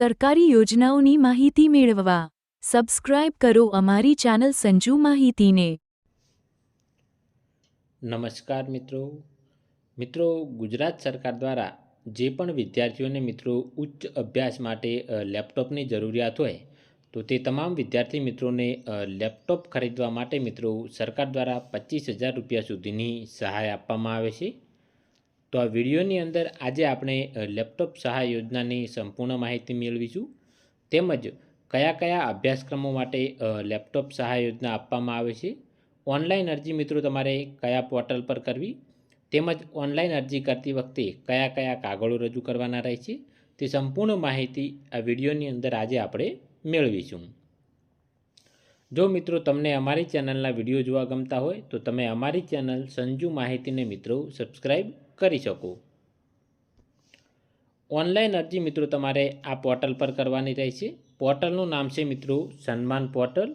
સરકારી યોજનાઓની માહિતી મેળવવા. સબસ્ક્રાઇબ કરો અમારી ચેનલ સંજુ માહિતીને. નમસ્કાર મિત્રો. મિત્રો, ગુજરાત સરકાર દ્વારા જે પણ વિદ્યાર્થીઓને મિત્રો ઉચ્ચ અભ્યાસ માટે લેપટોપની જરૂરિયાત હોય, તો તે તમામ વિદ્યાર્થી મિત્રોને લેપટોપ ખરીદવા માટે મિત્રો સરકાર દ્વારા પચીસ હજાર રૂપિયા સુધીની સહાય આપવામાં આવે છે. તો આ વિડીયોની અંદર આજે આપણે લેપટોપ સહાય યોજનાની સંપૂર્ણ માહિતી મેળવીશું. તેમજ કયા કયા અભ્યાસક્રમો માટે લેપટોપ સહાય યોજના આપવામાં આવે છે. ઓનલાઈન અરજી મિત્રો તમારે કયા પોર્ટલ પર કરવી? તેમજ ઓનલાઈન અરજી કરતી વખતે કયા કયા કાગળો રજૂ કરવાના રહે છે? તે સંપૂર્ણ માહિતી આ વિડીયોની અંદર આજે આપણે મેળવીશું. જો મિત્રો તમને અમારી ચેનલના વીડિયો જોવા ગમતા હોય, તો તમે અમારી ચેનલ સંજુ માહિતીને મિત્રો સબસ્ક્રાઈબ કરી શકો? ઓનલાઈન અરજી મિત્રો તમારે આ પોર્ટલ પર કરવાની રહેશે. પોર્ટલનું નામ છે મિત્રો સન્માન પોર્ટલ.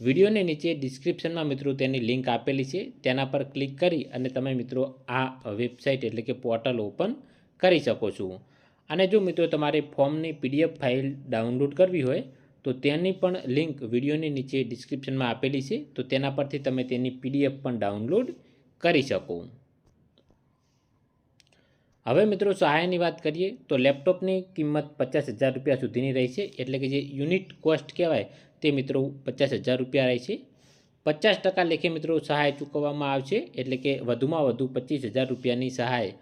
વિડીયોની નીચે ડિસ્ક્રિપ્શનમાં મિત્રો તેની લિંક આપેલી છે. તેના પર ક્લિક કરી અને તમે મિત્રો આ વેબસાઇટ એટલે કે પોર્ટલ ઓપન કરી શકો છો. અને જો મિત્રો તમારે ફોર્મની પીડીએફ ફાઇલ ડાઉનલોડ કરવી હોય, તો તેની પણ લિંક વિડીયોની નીચે ડિસ્ક્રિપ્શનમાં આપેલી છે. તો તેના પરથી તમે તેની પીડીએફ પણ ડાઉનલોડ કરી શકો. હવે મિત્રો સહાયની વાત કરીએ તો લેપટોપની કિંમત પચાસ હજાર રૂપિયા સુધીની રહી છે. એટલે કે જે યુનિટ કોસ્ટ કહેવાય તે મિત્રો પચાસ હજાર રૂપિયા રહે છે. પચાસ ટકા લેખે મિત્રો સહાય ચૂકવવામાં આવશે. એટલે કે વધુમાં વધુ પચીસ હજાર રૂપિયાની સહાય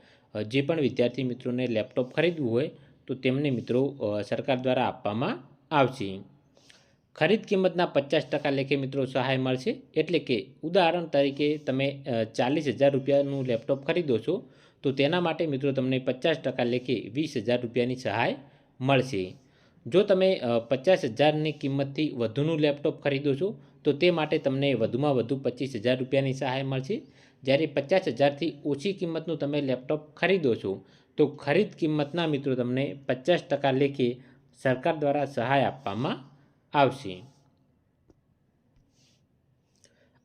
જે પણ વિદ્યાર્થી મિત્રોને લેપટોપ ખરીદવું હોય તો તેમને મિત્રો સરકાર દ્વારા આપવામાં આવશે. ખરીદ કિંમતના પચાસ ટકા લેખે મિત્રો સહાય મળશે. એટલે કે ઉદાહરણ તરીકે તમે ચાલીસ હજાર રૂપિયાનું લેપટોપ ખરીદો છો તો તેના માટે મિત્રો તમને પચાસ ટકા લેખે વીસ હજાર રૂપિયાની સહાય મળશે. જો તમે પચાસ હજારની કિંમતથી વધુનું લેપટોપ ખરીદો છો, તો તે માટે તમને વધુમાં વધુ પચીસ હજાર રૂપિયાની સહાય મળશે. જ્યારે પચાસ હજારથી ઓછી કિંમતનું તમે લેપટોપ ખરીદો છો, તો ખરીદ કિંમતના મિત્રો તમને પચાસ ટકા લેખે સરકાર દ્વારા સહાય આપવામાં આવશે.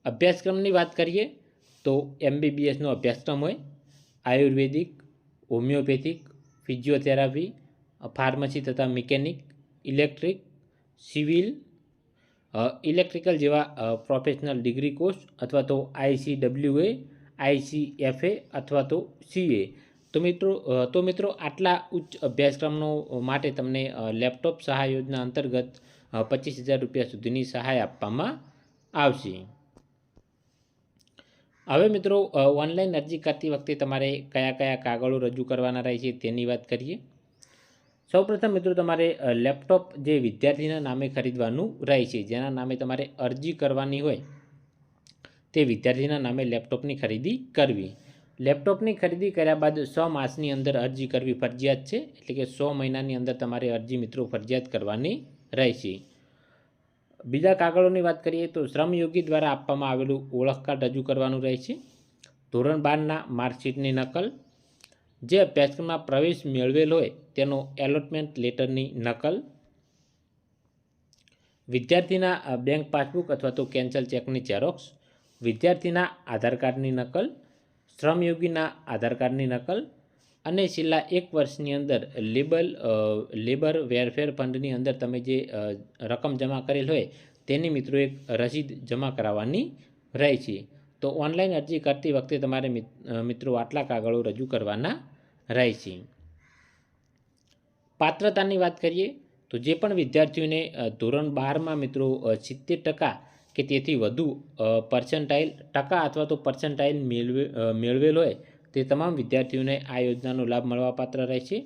અભ્યાસક્રમની વાત કરીએ, તો એમબીબીએસનો અભ્યાસક્રમ હોય આયુર્વેદિક, હોમિયોપેથિક, ફિઝિયોથેરાપી, ફાર્મસી તથા મિકેનિક, ઇલેક્ટ્રિક, સિવિલ ઇલેક્ટ્રિકલ જેવા પ્રોફેશનલ ડિગ્રી કોર્સ અથવા તો આઈસીડબ્લ્યુએ આઈસીએફએ અથવા તો સીએ તો મિત્રો તો મિત્રો આટલા ઉચ્ચ અભ્યાસક્રમનો માટે તમને લેપટોપ સહાય યોજના અંતર્ગત પચીસ હજાર રૂપિયા સુધીની સહાય આપવામાં આવશે. હવે મિત્રો ઓનલાઈન અરજી કરતી વખતે તમારે કયા કયા કાગળો રજૂ કરવાના રહે છે તેની વાત કરીએ. સૌપ્રથમ મિત્રો, તમારે લેપટોપ જે વિદ્યાર્થીના નામે ખરીદવાનું રહે છે, જેના નામે તમારે અરજી કરવાની હોય, તે વિદ્યાર્થીના નામે લેપટોપની ખરીદી કરવી. લેપટોપની ખરીદી કર્યા બાદ સો માસની અંદર અરજી કરવી ફરજિયાત છે, એટલે કે સો મહિનાની અંદર તમારે અરજી મિત્રો ફરજિયાત કરવાની રહેશે બીજા કાગળોની વાત કરીએ તો શ્રમયોગી દ્વારા આપવામાં આવેલું ઓળખ કાર્ડ રજૂ કરવાનું રહે છે. ધોરણ બારના માર્કશીટની નકલ. જે અભ્યાસક્રમમાં પ્રવેશ મેળવેલ હોય તેનો એલોટમેન્ટ લેટરની નકલ. વિદ્યાર્થીના બેંક પાસબુક અથવા તો કેન્સલ ચેકની ઝેરોક્સ. વિદ્યાર્થીના આધાર કાર્ડની નકલ. શ્રમયોગીના આધાર કાર્ડની નકલ. અને છેલ્લા એક વર્ષની અંદર લેબલ લેબર વેરફેર ફંડની અંદર તમે જે રકમ જમા કરેલ હોય, તેની મિત્રો એક રસીદ જમા કરાવવાની રહે છે. તો ઓનલાઈન અરજી કરતી વખતે તમારે મિત્રો આટલા કાગળો રજૂ કરવાના રહે છે. પાત્રતાની વાત કરીએ, તો જે પણ વિદ્યાર્થીઓને ધોરણ બારમાં મિત્રો સિત્તેર ટકા કે તેથી વધુ પર્સન્ટાઇલ ટકા અથવા તો પર્સન્ટાઇલ મેળવે મેળવેલ હોય તે તમામ વિદ્યાર્થીઓને આ યોજનાનો લાભ મળવાપાત્ર રહેશે.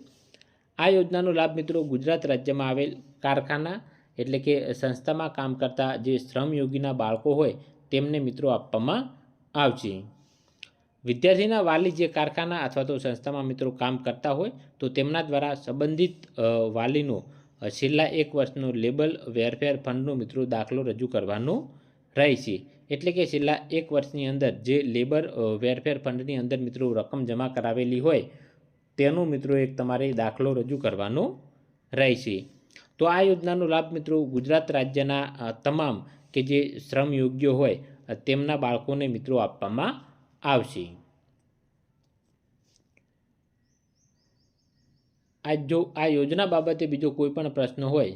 આ યોજનાનો લાભ મિત્રો ગુજરાત રાજ્યમાં આવેલ કારખાના એટલે કે સંસ્થામાં કામ કરતા જે શ્રમયોગીના બાળકો હોય તેમને મિત્રો આપવામાં આવશે. વિદ્યાર્થીના વાલી જે કારખાના અથવા તો સંસ્થામાં મિત્રો કામ કરતા હોય તો તેમના દ્વારા સંબંધિત વાલીનો છેલ્લા એક વર્ષનો લેબલ વેરફેર ફંડનો મિત્રો દાખલો રજૂ કરવાનો રહેશે એટલે કે છેલ્લા એક વર્ષની અંદર જે લેબર વેરફેર ફંડની અંદર મિત્રો રકમ જમા કરાવેલી હોય, તેનો મિત્રો એક તમારે દાખલો રજૂ કરવાનો રહેશે તો આ યોજનાનો લાભ મિત્રો ગુજરાત રાજ્યના તમામ કે જે શ્રમ યોગ્ય હોય તેમના બાળકોને મિત્રો આપવામાં આવશે. આ જો આ યોજના બાબતે બીજો કોઈ પણ પ્રશ્ન હોય